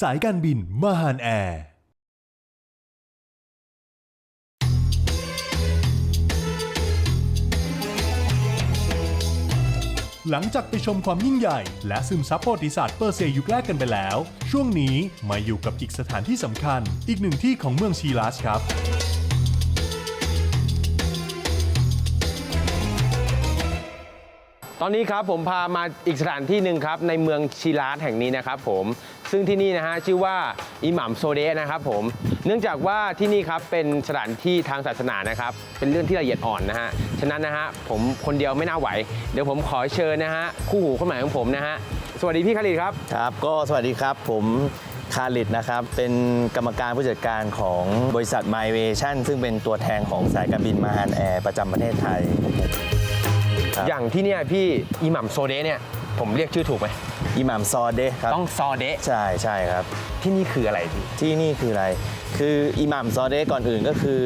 สายการบินมหานแอร์ หลังจากไปชมความยิ่งใหญ่ และซึมซับประวัติศาสตร์เปอร์เซียยุคแรกกันไปแล้ว ช่วงนี้มาอยู่กับอีกสถานที่สำคัญ อีกหนึ่งที่ของเมืองชีลัสครับ ตอนนี้ครับผมพามาอีกสถานที่หนึ่งครับในเมืองชิลาสแห่งนี้นะครับผมซึ่งที่นี่นะฮะชื่อว่าอิหมัมโซเดะนะครับผมเนื่องจากว่าที่นี่ครับเป็นสถานที่ทางศาสนานะครับเป็นเรื่องที่ละเอียดอ่อนนะฮะฉะนั้นนะฮะผมคนเดียวไม่น่าไหว เดี๋ยวผมขอเชิญนะฮะคู่หูคนใหม่ของผมนะฮะสวัสดีพี่คาริดครับครับ ก็สวัสดีครับผมคาริดนะครับ เป็นกรรมการผู้จัดการของบริษัท m y v a t i o n ซึ่งเป็นตัวแทนของสายการบินมาฮานแอร์ประจำประเทศไทย อย่างที่เนี่ยพี่อิหมัมโซเดะเนี่ยผมเรียกชื่อถูกไหมอิหมัมซอเดะครับต้องซอเดะใช่ใช่ครับ ที่นี่คืออะไรพี่ที่นี่คืออะไร คืออิหมัมซอเดะก่อนอื่นก็คือ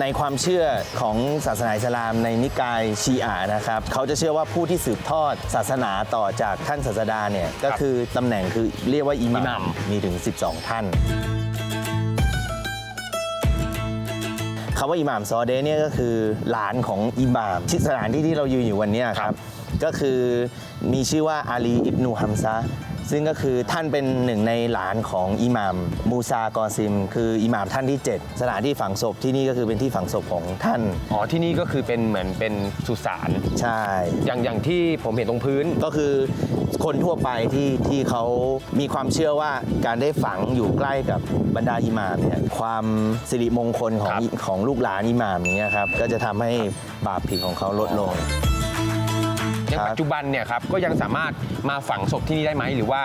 ในความเชื่อของศาสนาอิสลามในนิกายชีอะห์นะครับเขาจะเชื่อว่าผู้ที่สืบทอดศาสนาต่อจากท่านศาสดาเนี่ยก็คือตำแหน่งคือเรียกว่าอิหอิหมัมัมมมีถึง 12 ท่าน คำว่าอิหม่ามซอเดะเนี่ยก็คือหลานของอิหม่ามที่สถานที่ที่เรายืนอยู่วันเนี้ยครับ ก็คือมีชื่อว่าอาลีอิบนูฮัมซะ ซึ่งก็คือท่านเป็นหนึ่งในหลานของอิหม่ามมูซากอซิม คืออิหม่ามท่านที่ 7 สถานที่ฝังศพที่นี่ก็คือเป็นที่ฝังศพของท่าน อ๋อที่นี่ก็คือเป็นเหมือนเป็นสุสานใช่ อย่างอย่างที่ผมเห็นตรงพื้นก็คือคนทั่วไปที่ที่เขามีความเชื่อว่าการได้ฝังอยู่ใกล้กับบรรดาอิหม่ามเนี่ยความสิริมงคลของครับของลูกหลานอิหม่ามอย่างเงี้ยครับก็จะทำให้บาปผิดของเขาลดลง ในครับปัจจุบันเนี่ยครับก็ยังสามารถมาฝังศพที่นี่ได้ไหมหรือว่า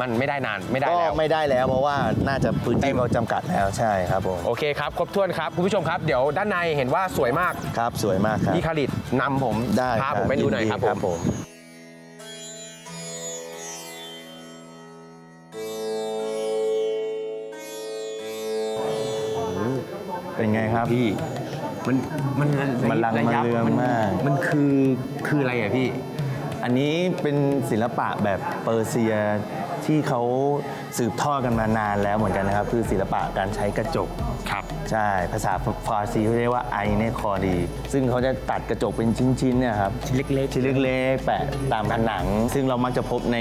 มันไม่ได้นานไม่ได้ก็แล้ว ไม่ได้แล้วเพราะว่าน่าจะพื้นเต็ที่มเขาจำกัดแล้วใช่ครับผมโอเคครับ ครบถ้วนครับ คุณผู้ชมครับ เดี๋ยวด้านในเห็นว่าสวยมาก ครับสวยมากครับพี่คาริดนำผมได้พาครับผมไปดูหน่อยครับยิผมผมเป็นไงครับพี่ มันมันมันลังระยับมันเรืองมาก มันคือคืออะไรอะพี่ อันนี้เป็นศิลปะแบบเปอร์เซียที่เขาสืบทอดกันมานานแล้วเหมือนกันนะครับ คือศิลปะการใช้กระจก ครับ ใช่ ภาษาฟาร์ซีเขาเรียกว่าไอเนคอรีซึ่งเขาจะตัดกระจกเป็นชิ้นๆเนี่ยครับชิ้นเล็กๆชิ้นเล็กๆแปะตามผนัง ซึ่งเรามักจะพบใน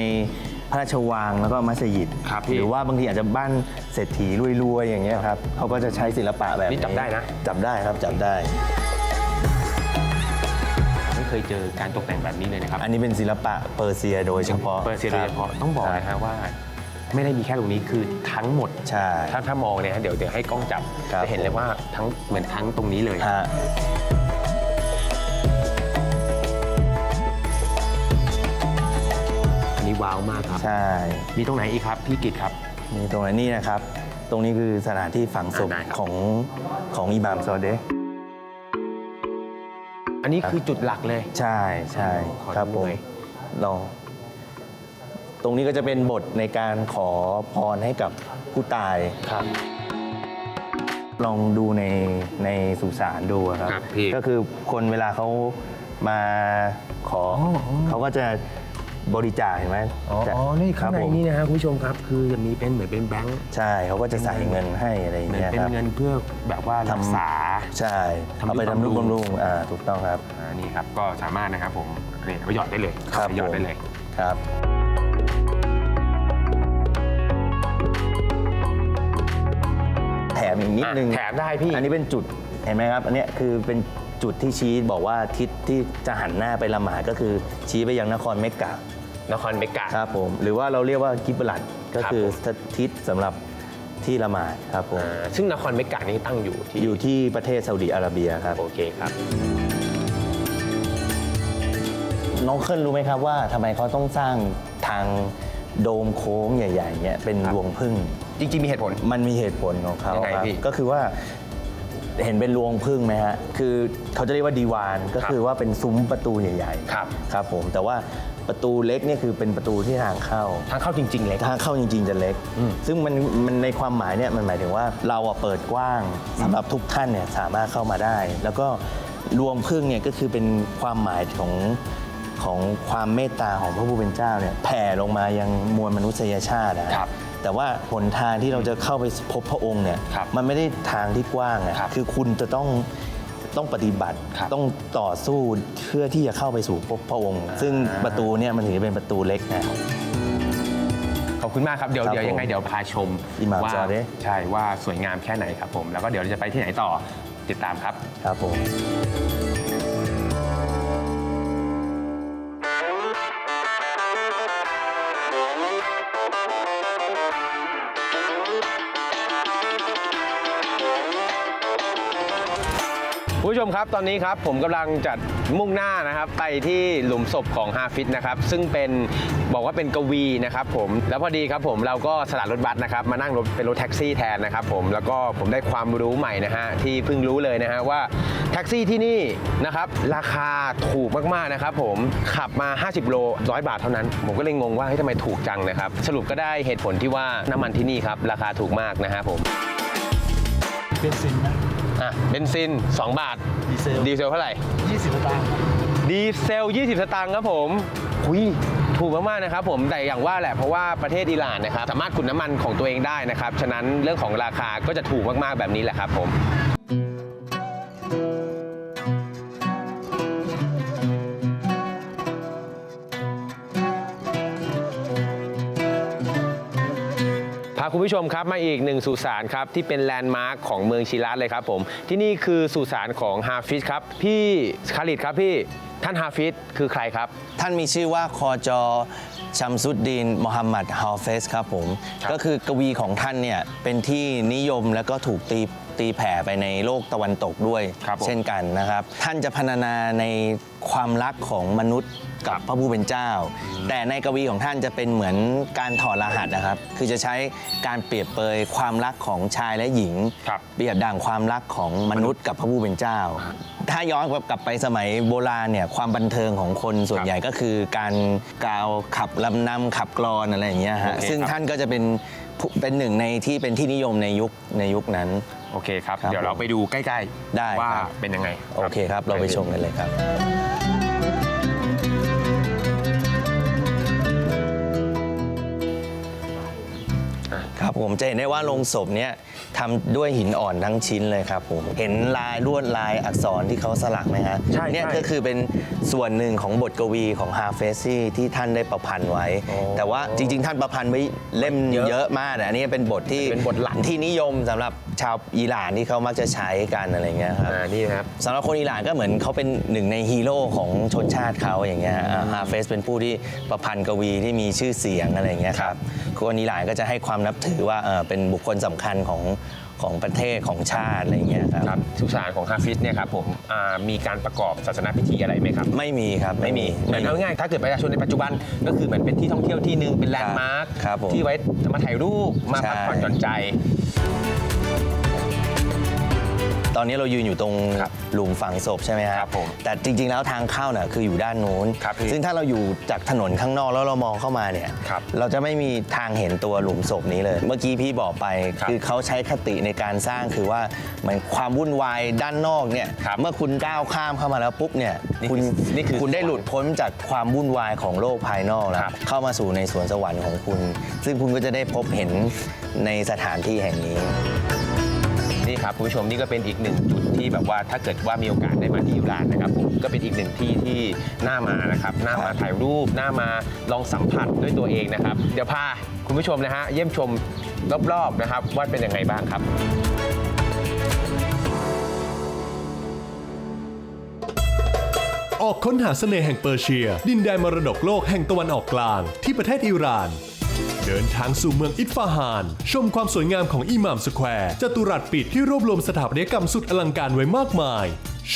พระราชวังแล้วก็มัสยิดครับพี่หรือว่าบางทีอาจจะบ้านเศรษฐีรวยๆอย่างเงี้ยครับเขาก็จะใช้ศิลปะแบบนี่จับได้นะ จับได้ครับจับได้ ไม่เคยเจอการตกแต่งแบบนี้เลยนะครับอันนี้เป็นศิลปะเปอร์เซียโดยเฉพาะเปอร์เซียโดยเฉพาะต้องบอกนะฮะว่า ไม่ได้มีแค่ตรงนี้คือทั้งหมด ใช่ ถ้าถ้ามองเนี่ยฮะเดี๋ยวเดี๋ยวให้กล้องจับครับ จะเห็นเลยว่าทั้งเหมือนทั้งตรงนี้เลย ฮะาวมากครับ ใช่ มีตรงไหนอีกครับพี่กิตครับ มีตรงไหนนี่นะครับ ตรงนี้คือสถานที่ฝังศพได้ครับ ของของอิหม่ามซอเดะอันนี้คือจุดหลักเลย ใช่ใช่ขอครับดูผมหน่อยลองตรงนี้ก็จะเป็นบทในการขอพรให้กับผู้ตาย ครับ ลองดูในในสุสานดูอะครับ ครับพี่ก็คือคนเวลาเขามาขออเขาก็จะ บริจาคเห็นไหมอ๋อจะอ๋อนี่ข้างในครับผมนี่นะครับคุณผู้ชมครับ คือจะมีเป็นเหมือนเป็นแบงค์ใช่เขาก็จะใส่เงินให้อะไรอย่างเหมือนเงี้ยเป็นครับเงินเพื่อแบบว่ารักษา ใช่ทำเอาไปนุทำนุบำรุง บำรุงอ่าถูกต้องครับ อ่านี่ครับก็สามารถนะครับผมนี่เอาไปหยอดได้เลยครับเอาไปหยอดผมได้เลย ครับ แถมอีกนิดนึงอะแถมได้พี่ อันนี้เป็นจุดเห็นไหมครับ อันเนี้ยคือเป็น จุดที่ชี้บอกว่าทิศที่จะหันหน้าไปละหมาดก็คือชี้ไปยังนครเมกกะนครเบกาครับผมหรือว่าเราเรียกว่ากิบลัดก็ครับ คือทิศสำหรับที่ละหมาดครับผมอ่าซึ่งนครเบกานี่ตั้งอยู่ที่อยู่ที่ประเทศซาอุดิอาระเบียครับ โอเคครับ น้องเคิลรู้ไหมครับว่าทำไมเขาต้องสร้างทางโดมโค้งใหญ่ๆเนี่ยเป็นครับรวงพึ่ง จริงๆมีเหตุผล มันมีเหตุผลของเขายังไงครับพี่ ก็คือว่า เห็นเป็นรวงพึ่งไหมฮะ คือเขาจะเรียกว่าดีวานก็ครับคือว่าเป็นซุ้มประตูใหญ่ๆ ครับครับผม แต่ว่าประตูเล็กเนี่ยคือเป็นประตูที่ทางเข้า ทางเข้าจริง ๆ เลยทางเข้าจริง ๆ จะเล็ก ซึ่งมันมันในความหมายเนี่ยมันหมายถึงว่าเราอะเปิดกว้างสำหรับทุกท่านเนี่ยสามารถเข้ามาได้ แล้วก็รวงพึ่งเนี่ยก็คือเป็นความหมายของของความเมตตาของพระผู้เป็นเจ้าเนี่ยแผ่ลงมายังมวลมนุษยชาตินะครับ แต่ว่าหนทางที่เราจะเข้าไปพบพระองค์เนี่ยครับมันไม่ได้ทางที่กว้างอะครับคือคุณจะต้องต้องปฏิบัติครับต้องต่อสู้เพื่อที่จะเข้าไปสู่พบพระองค์ ซึ่งประตูเนี่ยมันถือเป็นประตูเล็กนะ ขอบคุณมากครับเดี๋ยวครับเดี๋ยวยังไงผมเดี๋ยวพาชมอิหม่ามว่าจอเดะ ใช่ว่าสวยงามแค่ไหนครับผม แล้วก็เดี๋ยวเราจะไปที่ไหนต่อติดตามครับ ครับผม คุณผู้ชมครับตอนนี้ครับผมกำลังจัดมุ่งหน้านะครับไปที่หลุมศพของฮาฟิตนะครับซึ่งเป็นบอกว่าเป็นกวีนะครับผมแล้วพอดีครับผมเราก็สลัดรถบัสนะครับมานั่งรถเป็นรถแท็กซี่แทนนะครับผมแล้วก็ผมได้ความรู้ใหม่นะฮะที่เพิ่งรู้เลยนะฮะว่าแท็กซี่ที่นี่นะครับราคาถูกมากๆนะครับผมขับมา 50 โลร้อยบาทเท่านั้น ผมก็เลยงงว่าเฮ้ยทำไมถูกจังนะครับสรุปก็ได้เหตุผลที่ว่าน้ำมันที่นี่ครับราคาถูกมากนะฮะผมเป็นซินนะ อะเบนซิน 2 บาท ดีเซลดีเซลเท่าไหร่ 20สตางค์ครับดีเซล 20 สตางค์ครับผมหุยถูกมากๆนะครับผมแต่อย่างว่าแหละเพราะว่าประเทศอิหร่านนะครับสามารถขุดน้ำมันของตัวเองได้นะครับ ฉะนั้นเรื่องของราคาก็จะถูกมากๆแบบนี้แหละครับผม คุณผู้ชมครับมาอีกหนึ่งสุสานครับที่เป็นแลนด์มาร์คของเมืองชิรัตเลยครับผม ที่นี่คือสุสานของฮาฟิซครับ พี่คาริดครับพี่ท่านฮาฟิซคือใครครับ ท่านมีชื่อว่าคอจอชัมซุดดีนมฮัมหมัดฮาเฟสครับผมครับก็คือกวีของท่านเนี่ยเป็นที่นิยมแล้วก็ถูกตี ตีแผ่ไปในโลกตะวันตกด้วย ครับผมเช่นกันนะครับ ท่านจะพรรณนาในความรักของมนุษย์กับพระผู้เป็นเจ้า แต่ในกวีของท่านจะเป็นเหมือนการถอดรหัสนะครับ คือจะใช้การเปรียบเปยความรักของชายและหญิง ครับ เปรียบดั่งความรักของมนุษย์กับพระผู้เป็นเจ้า ถ้าย้อนกลับไปสมัยโบราณเนี่ยความบันเทิงของคนส่วนใหญ่ก็คือการกล่าวขับลำนำขับกรอนอะไรอย่างเงี้ยฮะ โอเคซึ่งครับท่านก็จะเป็นผู้เป็นหนึ่งในที่เป็นที่นิยมในยุคในยุคนั้น โอเคครับ ครับเดี๋ยวเราไปดูใกล้ๆได้ว่าครับ เป็นยังไง โอเคครับ เราไปชมกันเลยครับ จะเห็นได้ว่าโลงศพเนี่ยทำด้วยหินอ่อนทั้งชิ้นเลยครับผมเห็นลายลวดลายอักษรที่เขาสลักไหมฮะใช่เนี่ยใช่ก็คือเป็นส่วนหนึ่งของบทกวีของฮาเฟสซี่ที่ท่านได้ประพันธ์ไว้แต่ว่าจริง ๆ ท่านประพันธ์ไว้เล่มเยอะมากแต่อันนี้เป็นบทที่เป็นบทหลัก ที่นิยมสำหรับชาวอิหร่านที่เขามักจะใช้กันอะไรเงี้ยครับ อ่านี่นะครับ สำหรับคนอิหร่านก็เหมือนเขาเป็นหนึ่งในฮีโร่ของชนชาติเขาอย่างเงี้ยอ่าฮาเฟสเป็นผู้ที่ประพันธ์กวีที่มีชื่อเสียงอะไรเงี้ยครับคนอิหร่านก็จะให้ความนับถือว่าเออเป็นบุคคลสำคัญของของประเทศของชาติอะไรเงี้ยครับครับสุสานของฮาฟิซเนี่ยครับผมอ่ามีการประกอบศาสนาพิธีอะไรไหมครับ ไม่มีครับไม่มีเหมือนเอาง่ายๆถ้าเกิดประชาชนในปัจจุบันก็คือเหมือนเป็นที่ท่องเที่ยวที่หนึ่งเป็นแลนด์มาร์คครับผมที่ไว้มาถ่ายรูปมาพักผ่อนใช่หย่อนใจ ตอนนี้เรายืนอยู่ตรงครับหลุมฝังศพใช่ไหมฮะครับผมแต่จริงๆแล้วทางเข้าเนี่ยคืออยู่ด้านนู้น ครับพี่ซึ่งถ้าเราอยู่จากถนนข้างนอกแล้วเรามองเข้ามาเนี่ย ครับเราจะไม่มีทางเห็นตัวหลุมศพนี้เลย เมื่อกี้พี่บอกไปครับอเขาใช้คติในการสร้างคือว่าเหมือนความวุ่นวายด้านนอกเนี่ย ครับเมื่อคุณก้าวข้ามเข้ามาแล้วปุ๊บเนี่ยนี่คุณนี่คือคุณได้หลุดพ้นจากความวุ่นวายของโลกภายนอกแล้วครับ เข้ามาสู่ในสวนสวรรค์ของคุณ ซึ่งคุณก็จะได้พบเห็นในสถานที่แห่งนี้ ครับคุณผู้ชมนี่ก็เป็นอีกหนึ่งจุดที่แบบว่าถ้าเกิดว่ามีโอกาสได้มาที่อิหร่านนะครับผมก็เป็นอีกหนึ่งที่ที่น่ามานะครับน่ามาถ่ายรูปน่ามาลองสัมผัสด้วยตัวเองนะครับ เดี๋ยวพาคุณผู้ชมนะฮะเยี่ยมชมรอบๆนะครับว่าเป็นยังไงบ้างครับออกค้นหาเสน่ห์แห่งเปอร์เซีย ดินแดนมรดกโลกแห่งตะวันออกกลาง ที่ประเทศอิหร่าน เดินทางสู่เมืองอิสฟาฮาน ชมความสวยงามของอิหม่ามสแควร์จตุรัสปิดที่รวบรวมสถาปัตยกรรมสุดอลังการไว้มากมาย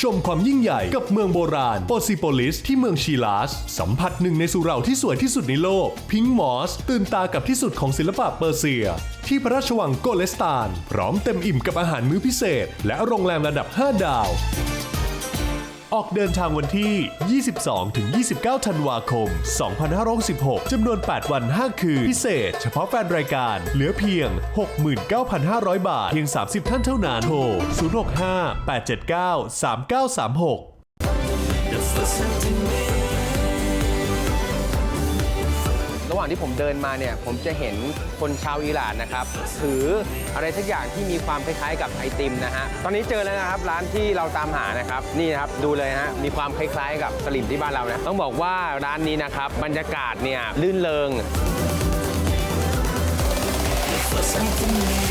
ชมความยิ่งใหญ่กับเมืองโบราณโปซิโปลิสที่เมืองชีลาส สัมผัสหนึ่งในสุเหร่าที่สวยที่สุดในโลก พิงค์มอส ตื่นตากับที่สุดของศิลปะเปอร์เซีย ที่พระราชวังโกเลสตาน พร้อมเต็มอิ่มกับอาหารมื้อพิเศษ และโรงแรมระดับ 5 ดาว ออกเดินทางวันที่ 22-29 ธันวาคม 2566 จำนวน 8 วัน 5 คืน พิเศษ เฉพาะแฟนรายการ เหลือเพียง 69,500 บาท เพียง 30 ท่านเท่านั้น โทร 065 879 3936 อนที่ผมเดินมาเนี่ยผมจะเห็นคนชาวอิหร่านนะครับถืออะไรสักอย่างที่มีความคล้ายๆ กับไอติมนะฮะตอนนี้เจอแล้วนะครับร้านที่เราตามหานะครับนี่นะครับดูเลยฮะมีความคล้ายๆ กับสลิมที่บ้านเรานะต้องบอกว่าร้านนี้นะครับบรรยากาศเนี่ยลื่นเลง for something new.